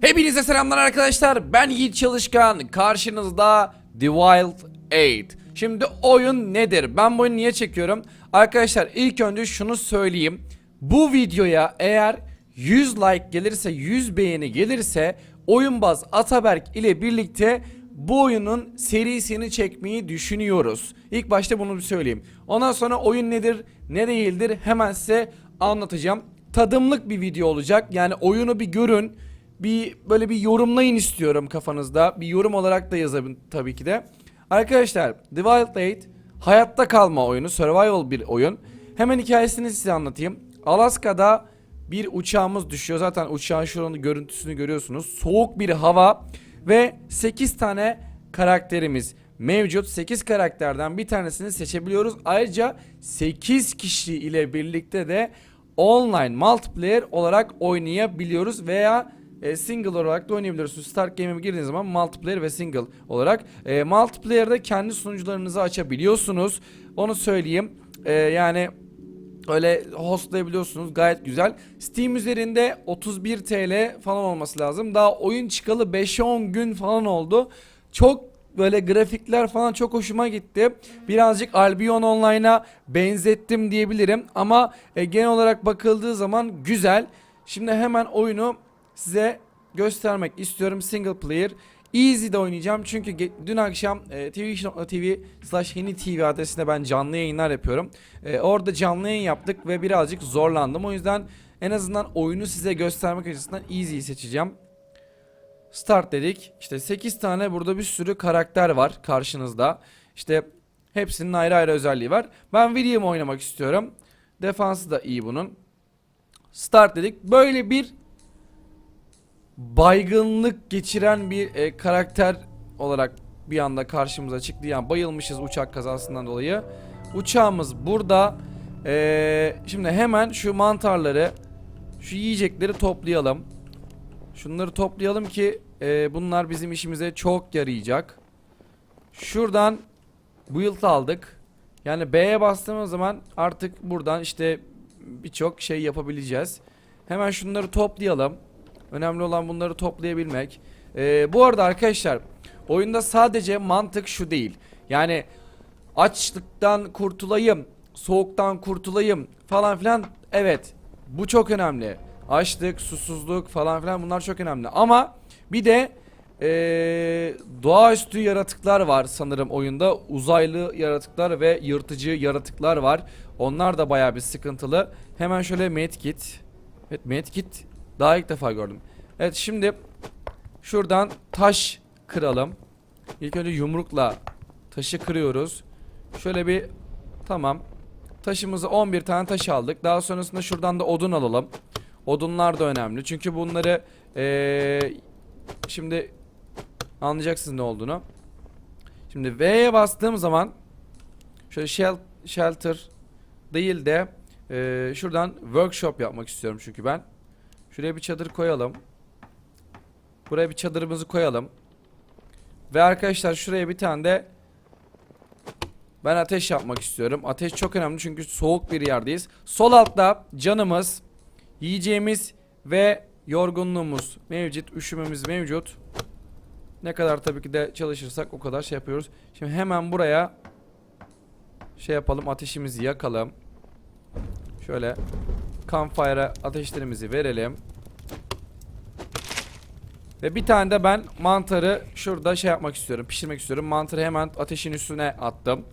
Hepinize selamlar arkadaşlar. Ben Yiğit Çalışkan. Karşınızda The Wild 8. Şimdi oyun nedir? Ben bu oyunu niye çekiyorum? Arkadaşlar ilk önce şunu söyleyeyim. Bu videoya eğer 100 like gelirse 100 beğeni gelirse Oyunbaz Ataberk ile birlikte bu oyunun serisini çekmeyi düşünüyoruz. İlk başta bunu bir söyleyeyim. Ondan sonra oyun nedir, ne değildir hemen size anlatacağım. Tadımlık bir video olacak. Yani oyunu bir görün. Bir böyle bir yorumlayın istiyorum kafanızda. Bir yorum olarak da yazın tabii ki de. Arkadaşlar The Wild 8 hayatta kalma oyunu, survival bir oyun. Hemen hikayesini size anlatayım. Alaska'da bir uçağımız düşüyor. Zaten uçağın şu anda görüntüsünü görüyorsunuz. Soğuk bir hava ve 8 tane karakterimiz mevcut. 8 karakterden bir tanesini seçebiliyoruz. Ayrıca 8 kişi ile birlikte de online multiplayer olarak oynayabiliyoruz veya e, single olarak da oynayabiliyorsunuz. Start game'e girdiğiniz zaman multiplayer ve single olarak. E, multiplayer'da kendi sunucularınızı açabiliyorsunuz. Onu söyleyeyim. E, yani öyle hostlayabiliyorsunuz gayet güzel. Steam üzerinde 31 TL falan olması lazım. Daha oyun çıkalı 5-10 gün falan oldu. Çok böyle grafikler falan çok hoşuma gitti. Birazcık Albion Online'a benzettim diyebilirim. Ama e, genel olarak bakıldığı zaman güzel. Şimdi hemen oyunu size göstermek istiyorum single player. Easy'de oynayacağım çünkü dün akşam e, twitch.tv slash TV adresinde ben canlı yayınlar yapıyorum. E, orada canlı yayın yaptık ve birazcık zorlandım. O yüzden en azından oyunu size göstermek açısından Easy'yi seçeceğim. Start dedik. İşte 8 tane burada bir sürü karakter var karşınızda. İşte hepsinin ayrı ayrı özelliği var. Ben William oynamak istiyorum. Defansı da iyi bunun. Start dedik. Böyle bir baygınlık geçiren bir e, karakter olarak bir anda karşımıza çıktı. Yani bayılmışız uçak kazasından dolayı. Uçağımız burada. E, şimdi hemen şu mantarları, şu yiyecekleri toplayalım. Şunları toplayalım ki e, bunlar bizim işimize çok yarayacak. Şuradan build aldık. Yani B'ye bastığımız zaman artık buradan işte birçok şey yapabileceğiz. Hemen şunları toplayalım. Önemli olan bunları toplayabilmek. Ee, bu arada arkadaşlar oyunda sadece mantık şu değil. Yani açlıktan kurtulayım, soğuktan kurtulayım falan filan. Evet bu çok önemli. Açlık, susuzluk falan filan bunlar çok önemli. Ama bir de ee, doğaüstü yaratıklar var sanırım oyunda. Uzaylı yaratıklar ve yırtıcı yaratıklar var. Onlar da bayağı bir sıkıntılı. Hemen şöyle medkit. Evet medkit daha ilk defa gördüm. Evet şimdi şuradan taş kıralım. İlk önce yumrukla taşı kırıyoruz. Şöyle bir tamam. Taşımızı 11 tane taş aldık. Daha sonrasında şuradan da odun alalım. Odunlar da önemli. Çünkü bunları ee, şimdi anlayacaksınız ne olduğunu. Şimdi V'ye bastığım zaman şöyle shel- shelter değil de ee, şuradan workshop yapmak istiyorum çünkü ben. Şuraya bir çadır koyalım. Buraya bir çadırımızı koyalım. Ve arkadaşlar şuraya bir tane de ben ateş yapmak istiyorum. Ateş çok önemli çünkü soğuk bir yerdeyiz. Sol altta canımız, yiyeceğimiz ve yorgunluğumuz mevcut, üşümemiz mevcut. Ne kadar tabii ki de çalışırsak o kadar şey yapıyoruz. Şimdi hemen buraya şey yapalım, ateşimizi yakalım. Şöyle campfire'a ateşlerimizi verelim. Ve bir tane de ben mantarı şurada şey yapmak istiyorum. Pişirmek istiyorum. Mantarı hemen ateşin üstüne attım.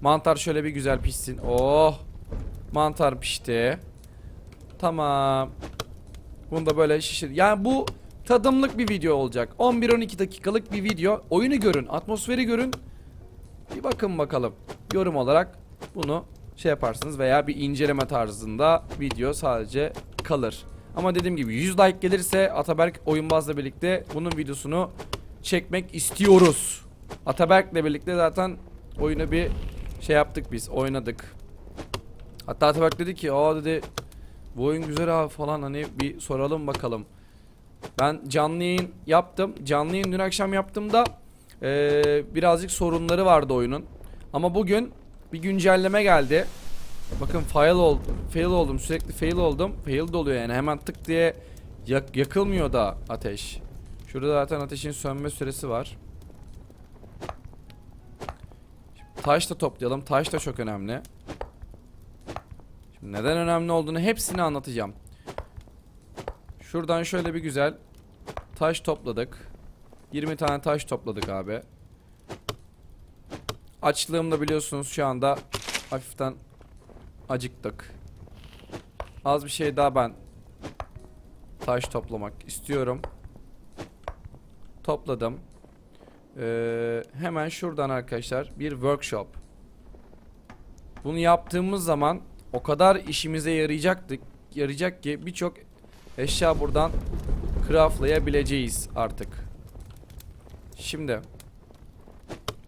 Mantar şöyle bir güzel pişsin. Oh. Mantar pişti. Tamam. Bunu da böyle şişir. Yani bu tadımlık bir video olacak. 11-12 dakikalık bir video. Oyunu görün. Atmosferi görün. Bir bakın bakalım. Yorum olarak bunu şey yaparsınız veya bir inceleme tarzında video sadece kalır. Ama dediğim gibi 100 like gelirse Ataberk Oyunbaz'la birlikte bunun videosunu çekmek istiyoruz. Ataberk'le birlikte zaten oyunu bir şey yaptık biz oynadık. Hatta Ataberk dedi ki aa dedi bu oyun güzel abi falan hani bir soralım bakalım. Ben canlı yayın yaptım. Canlı yayın dün akşam yaptığımda eee, birazcık sorunları vardı oyunun. Ama bugün bir güncelleme geldi. Bakın fail oldum. Fail oldum. Sürekli fail oldum. Fail de oluyor yani. Hemen tık diye Yak yakılmıyor da ateş. Şurada zaten ateşin sönme süresi var. Şimdi taş da toplayalım. Taş da çok önemli. Şimdi neden önemli olduğunu hepsini anlatacağım. Şuradan şöyle bir güzel taş topladık. 20 tane taş topladık abi. Açlığımda biliyorsunuz şu anda hafiften acıktık. Az bir şey daha ben taş toplamak istiyorum. Topladım. Ee, hemen şuradan arkadaşlar bir workshop. Bunu yaptığımız zaman o kadar işimize yarayacaktı, yarayacak ki birçok eşya buradan craftlayabileceğiz artık. Şimdi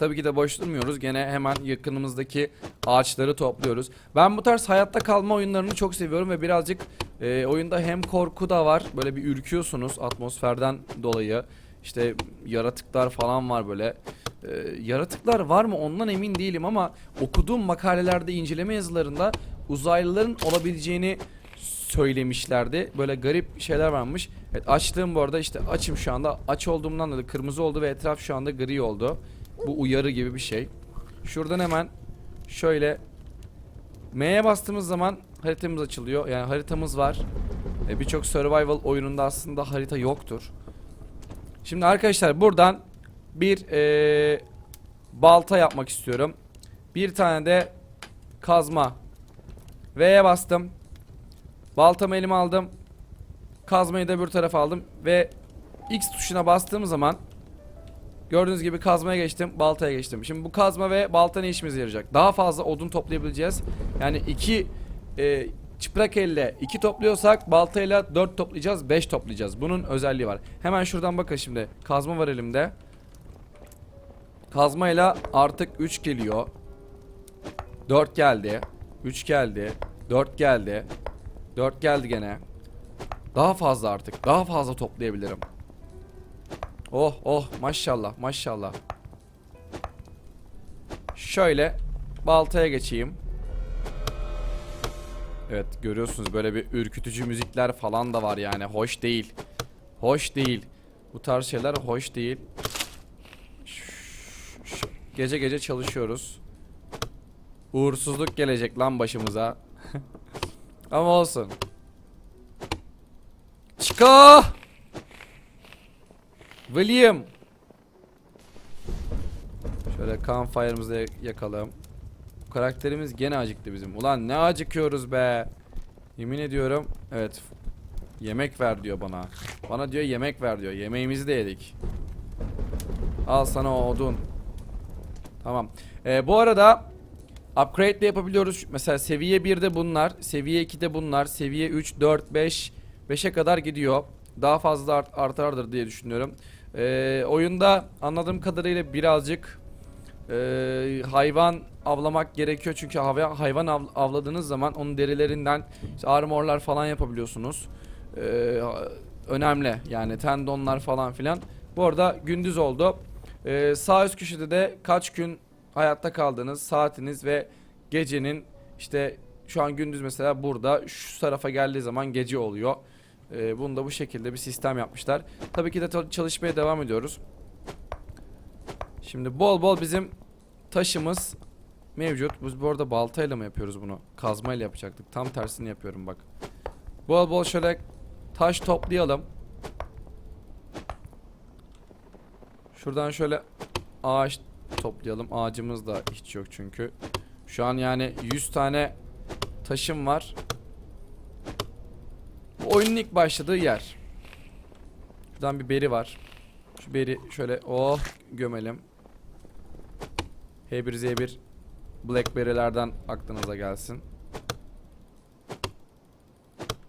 Tabii ki de boş durmuyoruz. Gene hemen yakınımızdaki ağaçları topluyoruz. Ben bu tarz hayatta kalma oyunlarını çok seviyorum ve birazcık e, oyunda hem korku da var. Böyle bir ürküyorsunuz atmosferden dolayı. İşte yaratıklar falan var böyle. E, yaratıklar var mı ondan emin değilim ama okuduğum makalelerde inceleme yazılarında uzaylıların olabileceğini söylemişlerdi. Böyle garip şeyler varmış. Evet açtığım bu arada işte açım şu anda. Aç olduğumdan dolayı kırmızı oldu ve etraf şu anda gri oldu. Bu uyarı gibi bir şey. Şuradan hemen şöyle M'ye bastığımız zaman haritamız açılıyor. Yani haritamız var. E, Birçok survival oyununda aslında harita yoktur. Şimdi arkadaşlar buradan bir e, balta yapmak istiyorum. Bir tane de kazma. V'ye bastım. Baltamı elime aldım. Kazmayı da bir tarafa aldım ve X tuşuna bastığım zaman Gördüğünüz gibi kazmaya geçtim, baltaya geçtim. Şimdi bu kazma ve balta ne işimize yarayacak? Daha fazla odun toplayabileceğiz. Yani iki e, çıplak elle iki topluyorsak baltayla dört toplayacağız, beş toplayacağız. Bunun özelliği var. Hemen şuradan bakın şimdi. Kazma var elimde. Kazmayla artık 3 geliyor. 4 geldi. 3 geldi. 4 geldi. 4 geldi gene. Daha fazla artık. Daha fazla toplayabilirim. Oh oh maşallah maşallah. Şöyle baltaya geçeyim. Evet görüyorsunuz böyle bir ürkütücü müzikler falan da var yani hoş değil. Hoş değil. Bu tarz şeyler hoş değil. Gece gece çalışıyoruz. Uğursuzluk gelecek lan başımıza. Ama olsun. Çıka! William. Şöyle campfire'ımızı yakalım. Bu karakterimiz gene acıktı bizim. Ulan ne acıkıyoruz be. Yemin ediyorum. Evet. Yemek ver diyor bana. Bana diyor yemek ver diyor. Yemeğimizi de yedik. Al sana o odun. Tamam. Ee, bu arada upgrade de yapabiliyoruz. Mesela seviye 1'de bunlar, seviye 2'de bunlar, seviye 3, 4, 5, 5'e kadar gidiyor. Daha fazla art artardır diye düşünüyorum. Ee, oyunda anladığım kadarıyla birazcık e, hayvan avlamak gerekiyor çünkü hayvan av- avladığınız zaman onun derilerinden işte armorlar falan yapabiliyorsunuz. Ee, önemli yani tendonlar falan filan. Bu arada gündüz oldu. Ee, sağ üst köşede de kaç gün hayatta kaldığınız saatiniz ve gecenin işte şu an gündüz mesela burada şu tarafa geldiği zaman gece oluyor. Ee, bunu da bu şekilde bir sistem yapmışlar. Tabii ki de çalışmaya devam ediyoruz. Şimdi bol bol bizim taşımız mevcut. Biz bu arada baltayla mı yapıyoruz bunu? Kazmayla yapacaktık. Tam tersini yapıyorum bak. Bol bol şöyle taş toplayalım. Şuradan şöyle ağaç toplayalım. Ağacımız da hiç yok çünkü. Şu an yani 100 tane taşım var. Bu oyunun ilk başladığı yer. Şuradan bir beri var. Şu beri şöyle oh gömelim. H1Z1 Blackberry'lerden aklınıza gelsin.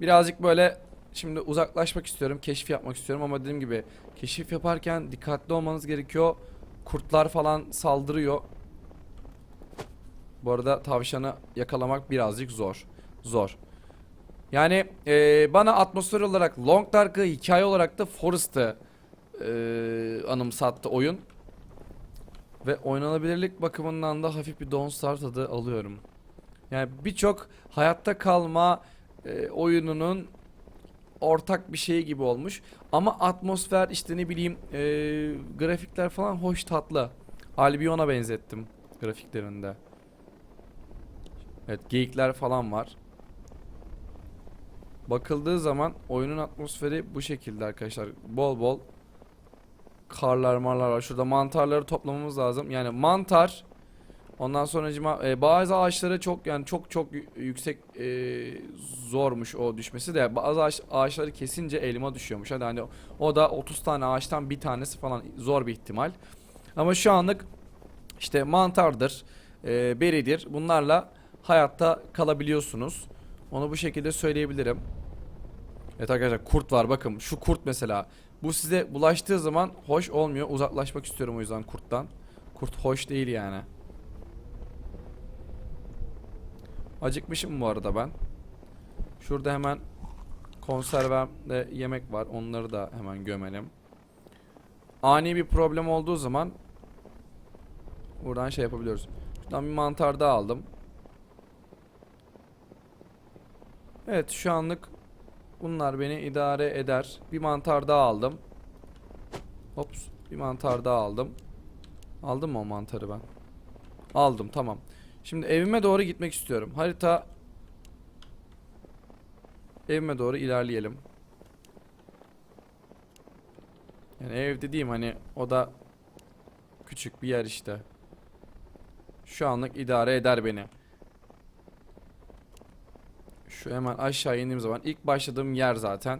Birazcık böyle şimdi uzaklaşmak istiyorum. Keşif yapmak istiyorum ama dediğim gibi keşif yaparken dikkatli olmanız gerekiyor. Kurtlar falan saldırıyor. Bu arada tavşanı yakalamak birazcık zor. Zor. Yani e, bana atmosfer olarak Long Dark'ı hikaye olarak da Forest'ı e, anımsattı oyun. Ve oynanabilirlik bakımından da hafif bir Don't Start tadı alıyorum. Yani birçok hayatta kalma e, oyununun ortak bir şey gibi olmuş. Ama atmosfer işte ne bileyim e, grafikler falan hoş tatlı. Albion'a benzettim grafiklerinde. Evet geyikler falan var. Bakıldığı zaman oyunun atmosferi bu şekilde arkadaşlar. Bol bol karlar marlar var. Şurada mantarları toplamamız lazım. Yani mantar ondan sonra e, bazı ağaçları çok yani çok çok yü- yüksek e, zormuş o düşmesi de bazı ağaç, ağaçları kesince elma düşüyormuş. Hadi hani o da 30 tane ağaçtan bir tanesi falan zor bir ihtimal. Ama şu anlık işte mantardır, e, beridir. Bunlarla hayatta kalabiliyorsunuz. Onu bu şekilde söyleyebilirim. Evet arkadaşlar kurt var bakın şu kurt mesela. Bu size bulaştığı zaman hoş olmuyor. Uzaklaşmak istiyorum o yüzden kurttan. Kurt hoş değil yani. Acıkmışım bu arada ben. Şurada hemen konservemde yemek var. Onları da hemen gömelim. Ani bir problem olduğu zaman buradan şey yapabiliyoruz. Şuradan bir mantar daha aldım. Evet şu anlık bunlar beni idare eder. Bir mantar daha aldım. Hops bir mantar daha aldım. Aldım mı o mantarı ben? Aldım tamam. Şimdi evime doğru gitmek istiyorum. Harita evime doğru ilerleyelim. Yani ev dediğim hani o da küçük bir yer işte. Şu anlık idare eder beni. Şu hemen aşağı indiğim zaman ilk başladığım yer zaten.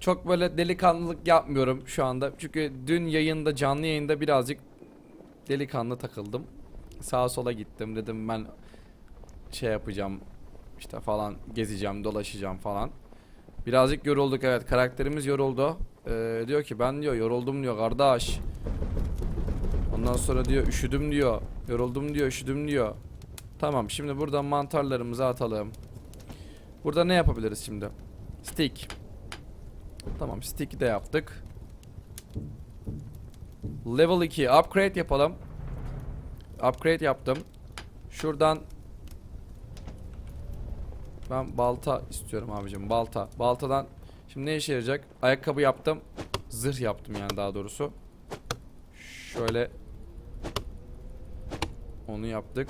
Çok böyle delikanlılık yapmıyorum şu anda. Çünkü dün yayında canlı yayında birazcık delikanlı takıldım. Sağa sola gittim dedim ben şey yapacağım işte falan gezeceğim dolaşacağım falan. Birazcık yorulduk evet karakterimiz yoruldu. Ee, diyor ki ben diyor yoruldum diyor kardeş. Ondan sonra diyor üşüdüm diyor. Yoruldum diyor üşüdüm diyor. Tamam şimdi buradan mantarlarımızı atalım. Burada ne yapabiliriz şimdi? Stick. Tamam stick de yaptık. Level 2 upgrade yapalım. Upgrade yaptım. Şuradan ben balta istiyorum abicim balta. Baltadan şimdi ne işe yarayacak? Ayakkabı yaptım. Zırh yaptım yani daha doğrusu. Şöyle onu yaptık.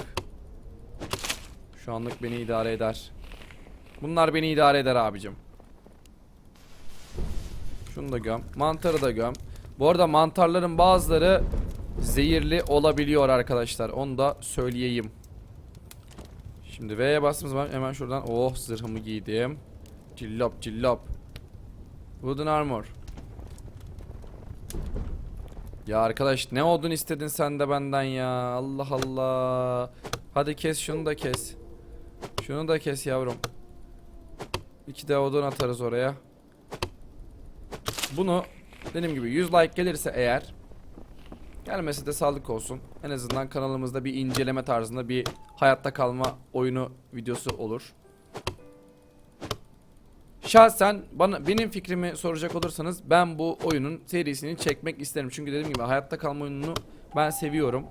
Şu anlık beni idare eder. Bunlar beni idare eder abicim. Şunu da göm. Mantarı da göm. Bu arada mantarların bazıları zehirli olabiliyor arkadaşlar. Onu da söyleyeyim. Şimdi V'ye bastığımız zaman hemen şuradan oh zırhımı giydim. Cillop cillop. Wooden armor. Ya arkadaş ne oldun istedin sen de benden ya. Allah Allah. Hadi kes şunu da kes. Şunu da kes yavrum. İki de odun atarız oraya. Bunu dediğim gibi 100 like gelirse eğer gelmesi de sağlık olsun. En azından kanalımızda bir inceleme tarzında bir hayatta kalma oyunu videosu olur. Şahsen bana benim fikrimi soracak olursanız ben bu oyunun serisini çekmek isterim. Çünkü dediğim gibi hayatta kalma oyununu ben seviyorum.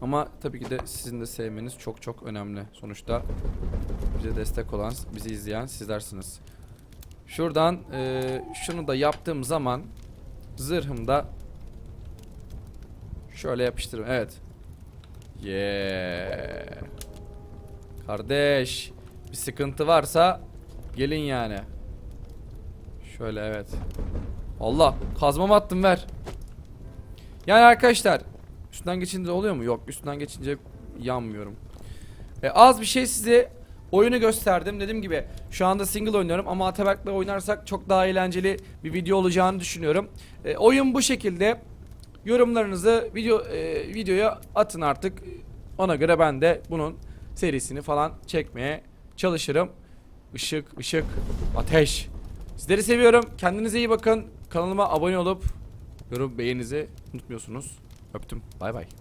Ama tabii ki de sizin de sevmeniz çok çok önemli. Sonuçta bize destek olan, bizi izleyen sizlersiniz. Şuradan eee, şunu da yaptığım zaman zırhımda şöyle yapıştırırım. Evet. Yeah. Kardeş, bir sıkıntı varsa gelin yani. Şöyle evet. Allah, kazmamı attım ver. Yani arkadaşlar, üstünden geçince oluyor mu? Yok, üstünden geçince yanmıyorum. E, az bir şey size oyunu gösterdim. Dediğim gibi şu anda single oynuyorum ama Ataberk'le oynarsak çok daha eğlenceli bir video olacağını düşünüyorum. E, oyun bu şekilde. Yorumlarınızı video e, videoya atın artık. Ona göre ben de bunun serisini falan çekmeye çalışırım. Işık, ışık, ateş. Sizleri seviyorum. Kendinize iyi bakın. Kanalıma abone olup yorum beğeninizi unutmuyorsunuz. Öptüm. Bay bay.